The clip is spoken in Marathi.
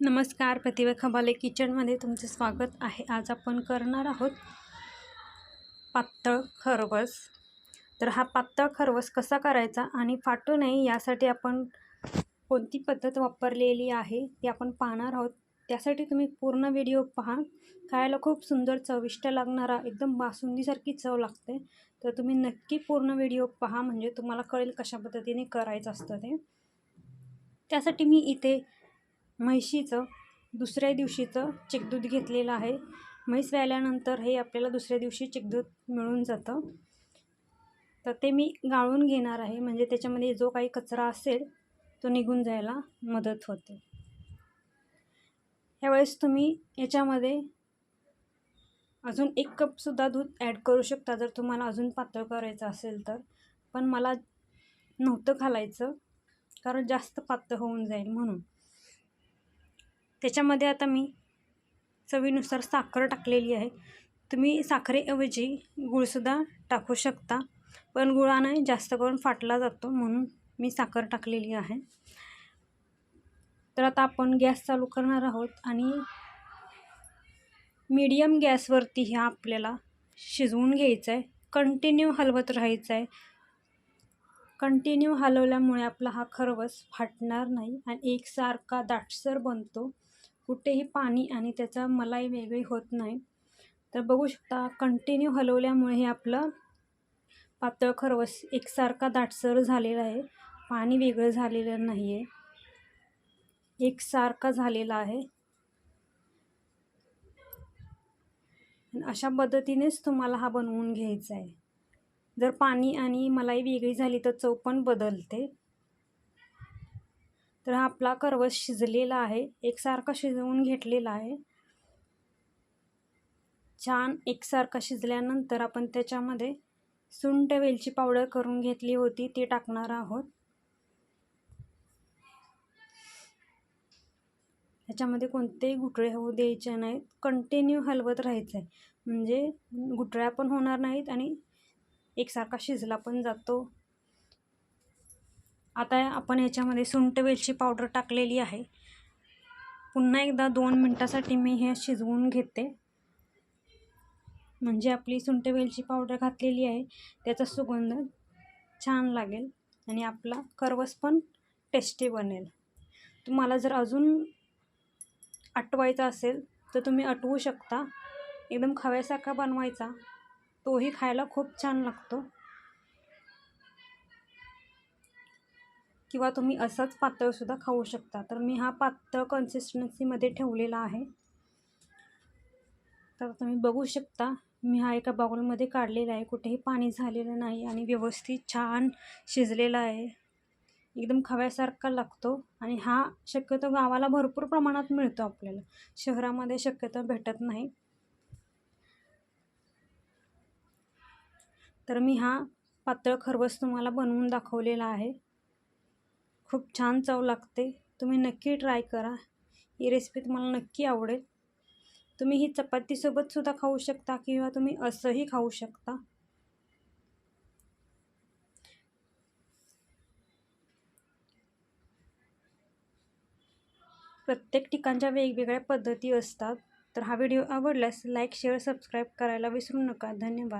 नमस्कार प्रतिभा खबाले किचनमध्ये तुमचे स्वागत आहे. आज आपण करणार आहोत पातळ खरवस. तर हा पातळ खरवस कसा करायचा आणि फाटू नये यासाठी आपण कोणती पद्धत वापरलेली आहे ती आपण पाहणार आहोत. त्यासाठी तुम्ही पूर्ण व्हिडिओ पहा. खायला खूप सुंदर चविष्ट लागणारा एकदम बासुंदीसारखी चव लागते. तर तुम्ही नक्की पूर्ण व्हिडिओ पहा म्हणजे तुम्हाला कळेल कशा पद्धतीने करायचं असतं ते. त्यासाठी मी इथे म्हैशीचं दुसऱ्या दिवशीचं चिकदूध घेतलेलं आहे. म्हैस व्याल्यानंतर हे आपल्याला दुसऱ्या दिवशी चिकदूध मिळून जातं. तर ते मी गाळून घेणार आहे. म्हणजे त्याच्यामध्ये जो काही कचरा असेल तो निघून जायला मदत होते. ह्यावेळेस तुम्ही याच्यामध्ये अजून एक कपसुद्धा दूध ॲड करू शकता. जर तुम्हाला अजून पातळ करायचं असेल तर. पण मला नव्हतं घालायचं कारण जास्त पातळ होऊन जाईल म्हणून. त्याच्यामध्ये आता मी चवीनुसार साखर टाकलेली आहे. तुम्ही साखरेऐवजी गुळसुद्धा टाकू शकता. पण गुळाने जास्त करून फाटला जातो म्हणून मी साखर टाकलेली आहे. तर आता आपण गॅस चालू करणार आहोत आणि मीडियम गॅसवरती ह्या आपल्याला शिजवून घ्यायचं आहे कंटिन्यू हलवत राहायचं आहे कंटिन्यू हलवल्यामुळे आपला हा खरवस फाटणार नाही आणि एकसारखा दाटसर बनतो. कुठेही पाणी आणि त्याचा मलाई वेगळी होत नाही. तर बघू शकता कंटिन्यू हलवल्यामुळे हे आपलं पातळ खरवस एकसारखा दाटसर झालेला आहे. पाणी वेगळं झालेलं नाही आहे एकसारखा झालेला आहे. अशा पद्धतीनेच तुम्हाला हा बनवून घ्यायचा आहे. जर पाणी आणि मलाई वेगळी झाली तर चव पण बदलते. तर हा आपला करवस शिजलेला आहे. एकसारखा शिजवून घेतलेला आहे. छान एकसारखा शिजल्यानंतर आपण त्याच्यामध्ये सुंट वेलची पावडर करून घेतली होती ती टाकणार आहोत. ह्याच्यामध्ये कोणतेही गुटळे होऊ द्यायचे नाहीत. कंटिन्यू हलवत राहायचं आहे म्हणजे गुटळ्या पण होणार नाहीत आणि एकसारखा शिजला पण जातो. आता आपण याच्यामध्ये सुंट वेलची पावडर टाकलेली आहे. पुन्हा एकदा दोन मिनटासाठी मी हे शिजवून घेते. म्हणजे आपली सुंठ वेलची पावडर घातलेली आहे. त्याचा सुगंध छान लागेल आणि आपला करवस पण टेस्टी बनेल. तुम्हाला जर अजून आटवायचा असेल तर तुम्ही आटवू शकता. एकदम खव्यासारखा बनवायचा. तोही खायला खूप छान लागतो. किंवा तुम्ही असंच पातळसुद्धा खाऊ शकता. तर मी हा पातळ कन्सिस्टन्सीमध्ये ठेवलेला आहे. तर तुम्ही बघू शकता मी हा एका बाउलमध्ये काढलेला आहे. कुठेही पाणी झालेलं नाही आणि व्यवस्थित छान शिजलेला आहे. एकदम खव्यासारखा लागतो आणि हा शक्यतो गावाला भरपूर प्रमाणात मिळतो आपल्याला. शहरामध्ये शक्यतो भेटत नाही. तर मी हा पातळ खरवस तुम्हाला बनवून दाखवलेला आहे. खूप छान चव लागते. तुम्ही नक्की ट्राय करा. ही रेसिपी तुम्हाला नक्की आवडेल. तुम्ही ही चपातीसोबतसुद्धा खाऊ शकता किंवा तुम्ही असंही खाऊ शकता. प्रत्येक ठिकाणच्या वेगवेगळ्या पद्धती असतात. तर हा व्हिडिओ आवडल्यास लाईक शेअर सबस्क्राईब करायला विसरू नका. धन्यवाद.